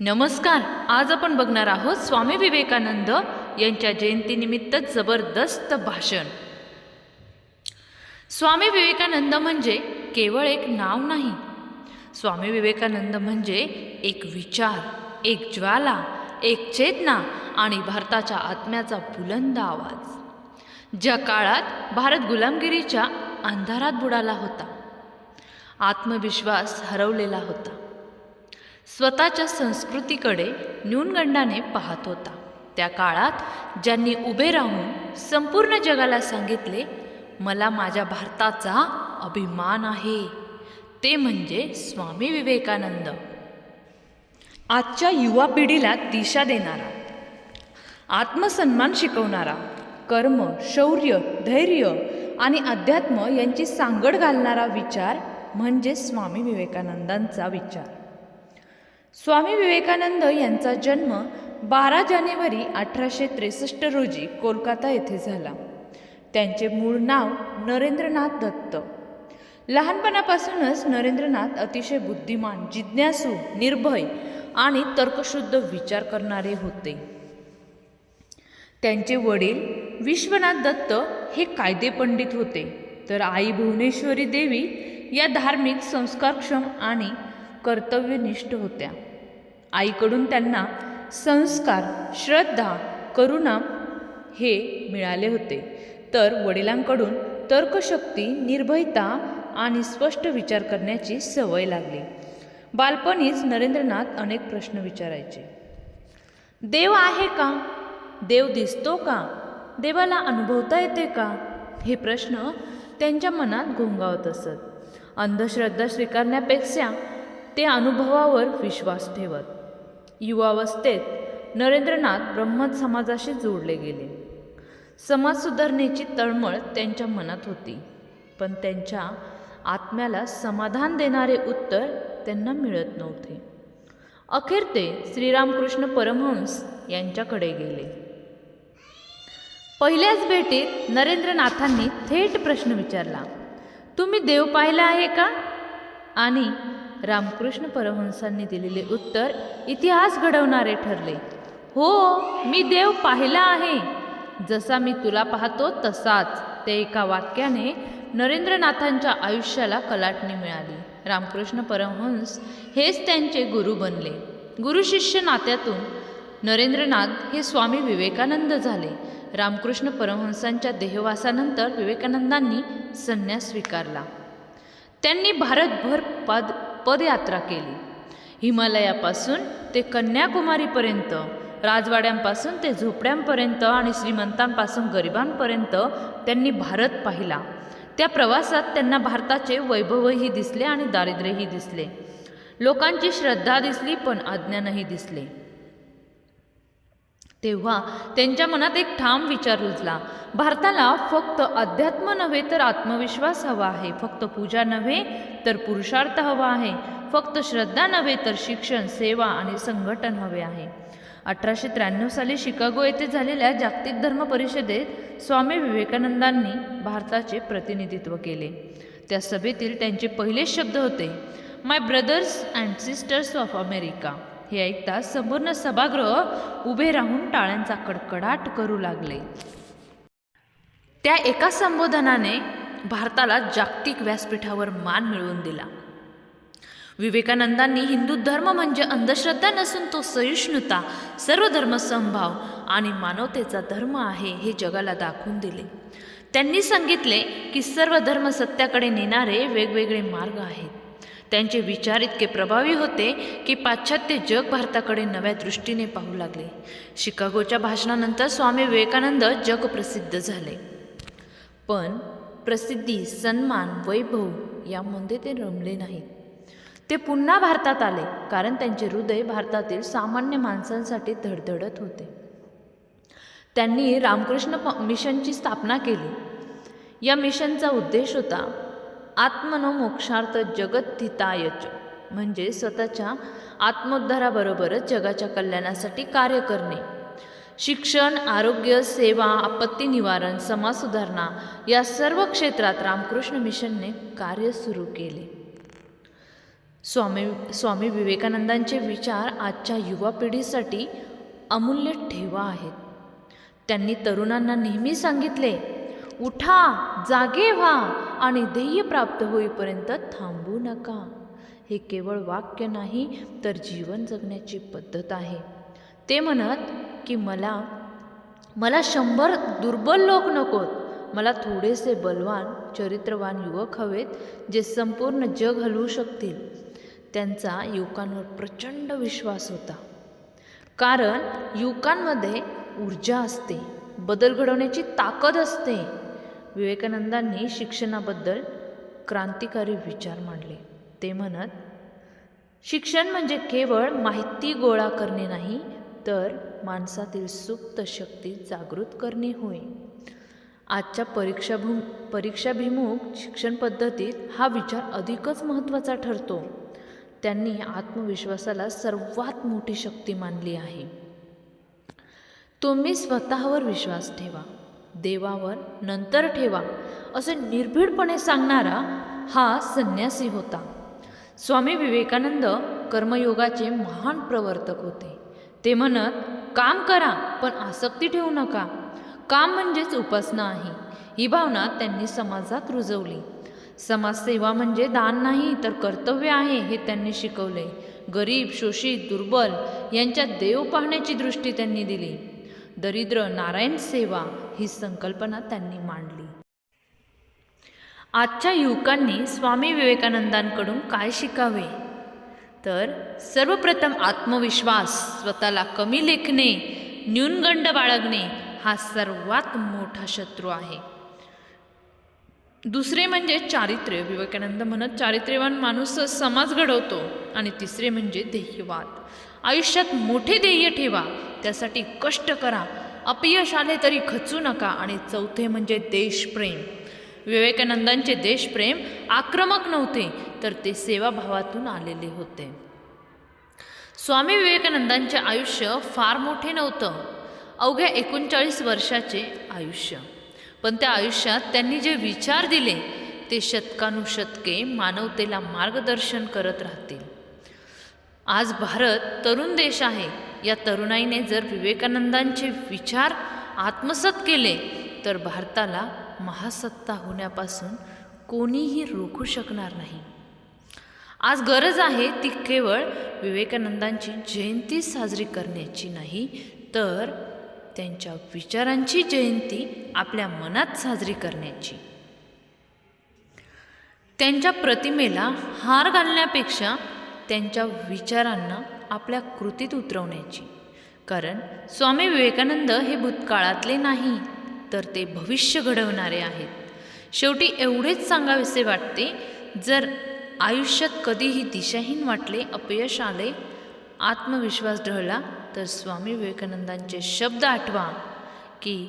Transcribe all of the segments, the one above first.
नमस्कार आज आपण बघणार आहोत स्वामी विवेकानंद यांच्या जयंतीनिमित्त जबरदस्त भाषण. स्वामी विवेकानंद म्हणजे केवळ एक नाव नाही. स्वामी विवेकानंद म्हणजे एक विचार एक ज्वाला एक चेतना आणि भारताच्या आत्म्याचा बुलंद आवाज. ज्या काळात भारत गुलामगिरीच्या अंधारात बुडाला होता. आत्मविश्वास हरवलेला होता. स्वतःच्या संस्कृतीकडे न्यूनगंडाने पाहत होता. त्या काळात ज्यांनी उभे राहून संपूर्ण जगाला सांगितले मला माझ्या भारताचा अभिमान आहे. ते म्हणजे स्वामी विवेकानंद. आजच्या युवा पिढीला दिशा देणारा आत्मसन्मान शिकवणारा कर्म शौर्य धैर्य आणि अध्यात्म यांची सांगड घालणारा विचार म्हणजे स्वामी विवेकानंदांचा विचार. स्वामी विवेकानंद यांचा जन्म बारा जानेवारी अठराशे त्रेसष्ट रोजी कोलकाता येथे झाला. त्यांचे मूळ नाव नरेंद्रनाथ दत्त. लहानपणापासूनच नरेंद्रनाथ अतिशय बुद्धिमान जिज्ञासू निर्भय आणि तर्कशुद्ध विचार करणारे होते. त्यांचे वडील विश्वनाथ दत्त हे कायदे पंडित होते. तर आई भुवनेश्वरी देवी या धार्मिक संस्कारक्षम आणि कर्तव्यनिष्ठ होत्या. आईकडून त्यांना संस्कार श्रद्धा करुणा हे मिळाले होते. तर वडिलांकडून तर्कशक्ती निर्भयता आणि स्पष्ट विचार करण्याची सवय लागली. बालपणीच नरेंद्रनाथ अनेक प्रश्न विचारायचे. देव आहे का? देव दिसतो का? देवाला अनुभवता येते का? हे प्रश्न त्यांच्या मनात घोंगावत असत. अंधश्रद्धा स्वीकारण्यापेक्षा ते अनुभवावर विश्वास ठेवत. युवावस्थेत नरेंद्रनाथ ब्रह्मत समाजाशी जोडले गेले. समाज सुधारणेची तळमळ त्यांच्या मनात होती पण त्यांच्या आत्म्याला समाधान देणारे उत्तर त्यांना मिळत नव्हते. अखेर ते श्रीरामकृष्ण परमहंस यांच्याकडे गेले. पहिल्याच भेटीत नरेंद्रनाथांनी थेट प्रश्न विचारला तुम्ही देव पाहिला आहे का? आणि रामकृष्ण परमहंसांनी दिलेले उत्तर इतिहास घडवणारे ठरले. हो मी देव पाहिला आहे. जसा मी तुला पाहतो तसाच ते एका वाक्याने नरेंद्रनाथांच्या आयुष्याला कलाटणी मिळाली. रामकृष्ण परमहंस हेच त्यांचे गुरु बनले. गुरुशिष्य नात्यातून नरेंद्रनाथ हे स्वामी विवेकानंद झाले. रामकृष्ण परमहंसांच्या देहवासानंतर विवेकानंदांनी संन्यास स्वीकारला. त्यांनी भारतभर पद पदयात्रा केली. हिमालयापासून ते कन्याकुमारीपर्यंत राजवाड्यांपासून ते झोपड्यांपर्यंत आणि श्रीमंतांपासून गरिबांपर्यंत त्यांनी भारत पाहिला. त्या प्रवासात त्यांना भारताचे वैभवही दिसले आणि दारिद्र्यही दिसले. लोकांची श्रद्धा दिसली पण अज्ञानही दिसले. तेव्हा त्यांच्या मनात एक ठाम विचार रुजला. भारताला फक्त अध्यात्म नव्हे तर आत्मविश्वास हवा आहे. फक्त पूजा नव्हे तर पुरुषार्थ हवा आहे. फक्त श्रद्धा नव्हे तर शिक्षण सेवा आणि संघटन हवे आहे. अठराशे त्र्याण्णव साली शिकागो येथे झालेल्या जागतिक धर्म परिषदेत स्वामी विवेकानंदांनी भारताचे प्रतिनिधित्व केले. त्या सभेतील त्यांचे पहिलेच शब्द होते my brothers and sisters of America हे ऐकता संपूर्ण सभागृह उभे राहून टाळ्यांचा कडकडाट करू लागले. त्या एका संबोधनाने भारताला जागतिक व्यासपीठावर मान मिळवून दिला. विवेकानंदांनी हिंदू धर्म म्हणजे अंधश्रद्धा नसून तो सहिष्णुता सर्व धर्मसंभाव आणि मानवतेचा धर्म आहे हे जगाला दाखवून दिले. त्यांनी सांगितले की सर्व धर्म सत्याकडे नेणारे वेगवेगळे मार्ग आहेत. त्यांचे विचार इतके प्रभावी होते की पाश्चात्य जग भारताकडे नव्या दृष्टीने पाहू लागले. शिकागोच्या भाषणानंतर स्वामी विवेकानंद जगप्रसिद्ध झाले. पण प्रसिद्धी सन्मान वैभव यामध्ये ते रमले नाहीत ते पुन्हा भारतात आले कारण त्यांचे हृदय भारतातील सामान्य माणसांसाठी धडधडत होते. त्यांनी रामकृष्ण प मिशनची स्थापना केली. या मिशनचा उद्देश होता आत्मनोमोक्षार्थ जगद्धितायच म्हणजे स्वतःच्या आत्मोद्धाराबरोबरच जगाच्या कल्याणासाठी कार्य करणे. शिक्षण आरोग्य सेवा आपत्ती निवारण समाज सुधारणा या सर्व क्षेत्रात रामकृष्ण मिशनने कार्य सुरू केले. स्वामी स्वामी विवेकानंदांचे विचार आजच्या युवा पिढीसाठी अमूल्य ठेवा आहेत. त्यांनी तरुणांना नेहमी सांगितले उठा जागे व्हा आणि ध्येय प्राप्त होईपर्यंत थांबू नका. हे केवळ वाक्य नाही तर जीवन जगण्याची पद्धत आहे. ते म्हणत की मला मला शंभर दुर्बल लोक नकोत. मला थोडेसे बलवान चरित्रवान युवक हवेत जे संपूर्ण जग हलवू शकतील. त्यांचा युवकांवर प्रचंड विश्वास होता. कारण युवकांमध्ये ऊर्जा असते बदल घडवण्याची ताकद असते. विवेकानंदांनी शिक्षणाबद्दल क्रांतिकारी विचार मांडले. ते म्हणत शिक्षण म्हणजे केवळ माहिती गोळा करणे नाही तर माणसातील सुप्त शक्ती जागृत करणे होय. आजच्या परीक्षाभू परीक्षाभिमुख शिक्षण पद्धतीत हा विचार अधिकच महत्त्वाचा ठरतो. त्यांनी आत्मविश्वासाला सर्वात मोठी शक्ती मानली आहे. तुम्ही स्वतःवर विश्वास ठेवा. देवावर नंतर ठेवा असे निर्भीडपणे सांगणारा हा संन्यासी होता. स्वामी विवेकानंद कर्मयोगाचे महान प्रवर्तक होते. ते म्हणत काम करा पण आसक्ती ठेवू नका. काम म्हणजेच उपासना आहे. ही भावना त्यांनी समाजात रुजवली. समाजसेवा म्हणजे दान नाही तर कर्तव्य आहे हे त्यांनी शिकवले. गरीब शोषित दुर्बल यांच्या देव पाहण्याची दृष्टी त्यांनी दिली. दरिद्र नारायण सेवा ही संकल्पना त्यांनी मांडली. आजच्या युवकांनी स्वामी विवेकानंदांकडून काय शिकावे? तर सर्वप्रथम आत्मविश्वास स्वतःला कमी लेखणे न्यूनगंड बाळगणे हा सर्वात मोठा शत्रू आहे. दुसरे म्हणजे चारित्र्य. विवेकानंद म्हणत चारित्र्यवान माणूस समाज घडवतो आणि तिसरे म्हणजे ध्येयवाद आयुष्यात मोठे ध्येय ठेवा. त्यासाठी कष्ट करा. अपयश आले तरी खचू नका आणि चौथे म्हणजे देशप्रेम. विवेकानंदांचे देशप्रेम आक्रमक नव्हते तर ते सेवाभावातून आलेले होते. स्वामी विवेकानंदांचे आयुष्य फार मोठे नव्हतं. अवघ्या एकोणचाळीस वर्षाचे आयुष्य. पण त्या आयुष्यात त्यांनी जे विचार दिले ते शतकानुशतके मानवतेला मार्गदर्शन करत राहतील. आज भारत तरुण देश आहे. या तरुणाईने जर विवेकानंदांचे विचार आत्मसात केले तर भारताला महासत्ता होण्यापासून कोणीही रोखू शकणार नाही. आज गरज आहे ती केवळ विवेकानंदांची जयंती साजरी करण्याची नाही तर त्यांच्या विचारांची जयंती आपल्या मनात साजरी करण्याची. त्यांच्या प्रतिमेला हार घालण्यापेक्षा त्यांच्या विचारांना आपल्या कृतीत उतरवण्याची. कारण स्वामी विवेकानंद हे भूतकाळातले नाही तर ते भविष्य घडवणारे आहेत. शेवटी एवढेच सांगावेसे वाटते जर आयुष्यात कधीही दिशाहीन वाटले अपयश आले आत्मविश्वास ढळला तर स्वामी विवेकानंदांचे शब्द आठवा की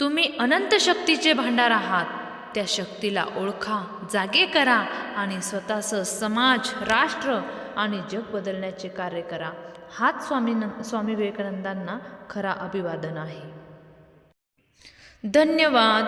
तुम्ही अनंत शक्तीचे भांडार आहात. त्या शक्तीला ओळखा जागे करा आणि स्वतःसह समाज राष्ट्र आणि जग बदलण्याचे कार्य करा. हाच स्वामी स्वामी विवेकानंदांना खरा अभिवादन आहे. धन्यवाद.